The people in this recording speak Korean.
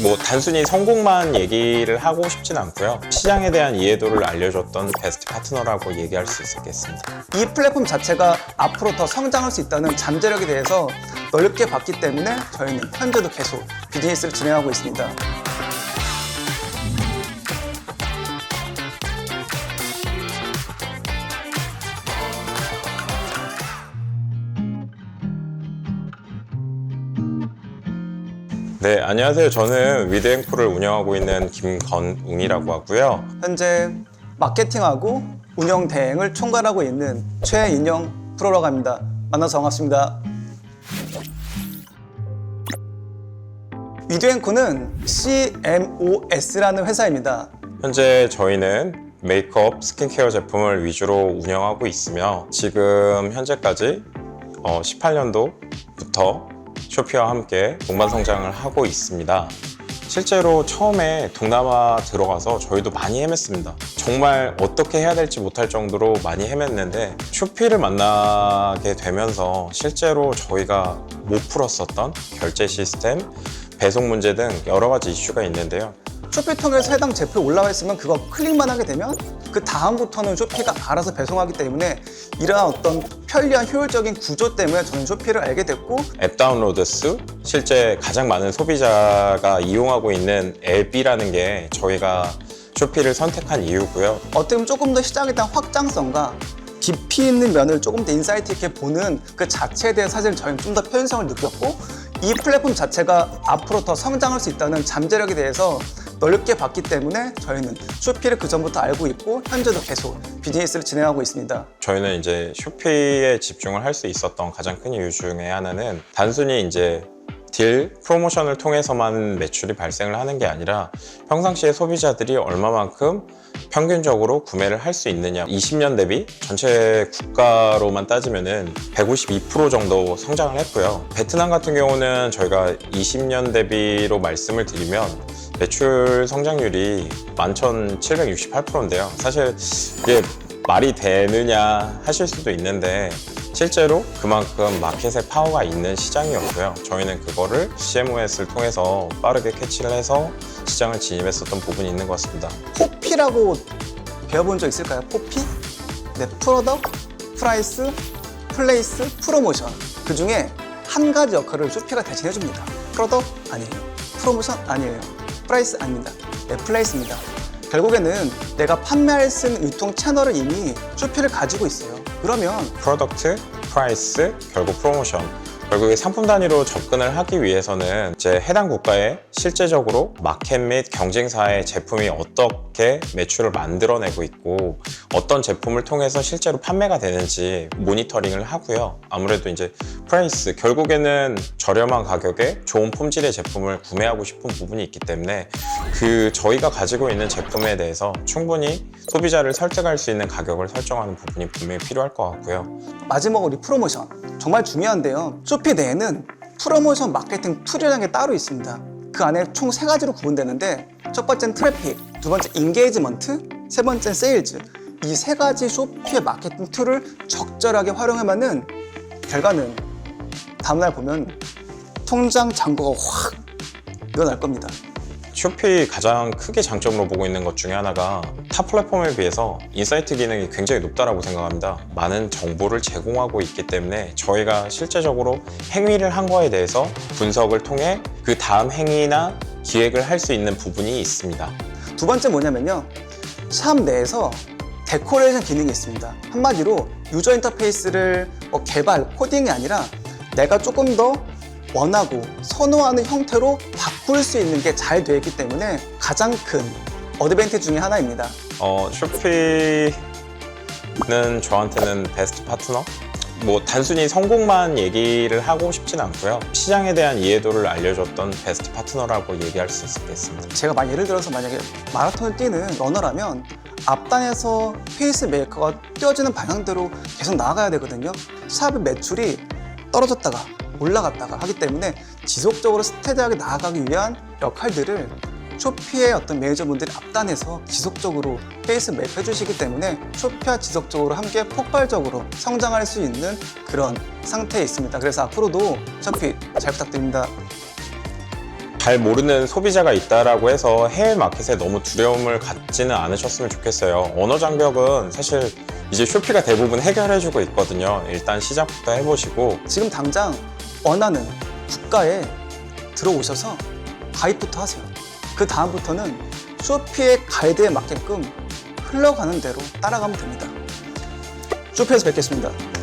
뭐 단순히 성공만 얘기를 하고 싶진 않고요. 시장에 대한 이해도를 알려줬던 베스트 파트너라고 얘기할 수 있겠습니다. 이 플랫폼 자체가 앞으로 더 성장할 수 있다는 잠재력에 대해서 넓게 봤기 때문에 저희는 현재도 계속 비즈니스를 진행하고 있습니다. 네, 안녕하세요. 저는 위드앵콜을 운영하고 있는 김건웅이라고 하고요. 현재 마케팅하고 운영 대행을 총괄하고 있는 최인영 프로라고 합니다. 만나서 반갑습니다. 위드앤코는 CMOS라는 회사입니다. 현재 저희는 메이크업, 스킨케어 제품을 위주로 운영하고 있으며 지금 현재까지 18년도부터 쇼피와 함께 동반 성장을 하고 있습니다. 실제로 처음에 동남아 들어가서 저희도 많이 헤맸습니다. 정말 어떻게 해야 될지 못할 정도로 많이 헤맸는데 쇼피를 만나게 되면서 실제로 저희가 못 풀었었던 결제 시스템, 배송 문제 등 여러 가지 이슈가 있는데요. 쇼피 통해서 해당 제품이 올라와 있으면 그거 클릭만 하게 되면 그 다음부터는 쇼피가 알아서 배송하기 때문에 이러한 어떤 편리한 효율적인 구조 때문에 저는 쇼피를 알게 됐고 앱 다운로드 수 실제 가장 많은 소비자가 이용하고 있는 앱이라는 게 저희가 쇼피를 선택한 이유고요. 어떻게 보면 조금 더 시장에 대한 확장성과 깊이 있는 면을 조금 더 인사이트 있게 보는 그 자체에 대해 사실 저희는 좀 더 편성을 느꼈고 이 플랫폼 자체가 앞으로 더 성장할 수 있다는 잠재력에 대해서 넓게 봤기 때문에 저희는 쇼피를 그 전부터 알고 있고 현재도 계속 비즈니스를 진행하고 있습니다. 저희는 이제 쇼피에 집중을 할 수 있었던 가장 큰 이유 중에 하나는 단순히 이제 딜 프로모션을 통해서만 매출이 발생을 하는 게 아니라 평상시에 소비자들이 얼마만큼 평균적으로 구매를 할 수 있느냐 20년 대비 전체 국가로만 따지면 은 152% 정도 성장을 했고요 베트남 같은 경우는 저희가 20년 대비로 말씀을 드리면 매출 성장률이 11,768%인데요 사실 이게 말이 되느냐 하실 수도 있는데 실제로 그만큼 마켓에 파워가 있는 시장이었고요. 저희는 그거를 CMOS를 통해서 빠르게 캐치를 해서 시장을 진입했었던 부분이 있는 것 같습니다. 포피라고 배워본 적 있을까요? 포피? 네, 프로덕, 프라이스, 플레이스, 프로모션. 그 중에 한 가지 역할을 쇼피가 대신해줍니다. 프로덕 아니에요. 프로모션 아니에요. 프라이스 아닙니다. 네, 플레이스입니다. 결국에는 내가 판매할 수 있는 유통 채널을 이미 쇼피를 가지고 있어요. 그러면 프로덕트, 프라이스, 결국 프로모션. 결국에 상품 단위로 접근을 하기 위해서는 이제 해당 국가에 실제적으로 마켓 및 경쟁사의 제품이 어떻게 매출을 만들어내고 있고 어떤 제품을 통해서 실제로 판매가 되는지 모니터링을 하고요. 아무래도 이제 프라이스 결국에는 저렴한 가격에 좋은 품질의 제품을 구매하고 싶은 부분이 있기 때문에 그 저희가 가지고 있는 제품에 대해서 충분히 소비자를 설득할 수 있는 가격을 설정하는 부분이 분명히 필요할 것 같고요. 마지막으로 이 프로모션 정말 중요한데요. 쇼피 내에는 프로모션 마케팅 툴이라는 게 따로 있습니다. 그 안에 총 세 가지로 구분되는데 첫 번째는 트래픽, 두 번째 인게이지먼트, 세 번째는 세일즈. 이 세 가지 쇼피의 마케팅 툴을 적절하게 활용하면 은 결과는 다음날 보면 통장 잔고가 확 늘어날 겁니다. 쇼피 가장 크게 장점으로 보고 있는 것 중에 하나가 타 플랫폼에 비해서 인사이트 기능이 굉장히 높다라고 생각합니다. 많은 정보를 제공하고 있기 때문에 저희가 실제적으로 행위를 한 거에 대해서 분석을 통해 그 다음 행위나 기획을 할 수 있는 부분이 있습니다. 두 번째 뭐냐면요. 샵 내에서 데코레이션 기능이 있습니다. 한마디로 유저 인터페이스를 뭐 개발, 코딩이 아니라 내가 조금 더 원하고 선호하는 형태로 바꿀 수 있는 게 잘 되어 있기 때문에 가장 큰 어드밴티지 중에 하나입니다. 어, 쇼피는 저한테는 베스트 파트너? 뭐 단순히 성공만 얘기를 하고 싶진 않고요. 시장에 대한 이해도를 알려줬던 베스트 파트너라고 얘기할 수 있겠습니다. 제가 만 예를 들어서 만약에 마라톤을 뛰는 러너라면 앞단에서 페이스 메이커가 뛰어지는 방향대로 계속 나아가야 되거든요. 샵의 매출이 떨어졌다가 올라갔다가 하기 때문에 지속적으로 스테디하게 나아가기 위한 역할들을 쇼피의 어떤 매니저분들이 앞단에서 지속적으로 페이스 맵 해주시기 때문에 쇼피와 지속적으로 함께 폭발적으로 성장할 수 있는 그런 상태에 있습니다. 그래서 앞으로도 쇼피 잘 부탁드립니다. 잘 모르는 소비자가 있다라고 해서 해외 마켓에 너무 두려움을 갖지는 않으셨으면 좋겠어요. 언어 장벽은 사실 이제 쇼피가 대부분 해결해주고 있거든요. 일단 시작부터 해보시고 지금 당장 원하는 국가에 들어오셔서 가입부터 하세요. 그 다음부터는 쇼피의 가이드에 맞게끔 흘러가는 대로 따라가면 됩니다. 쇼피에서 뵙겠습니다.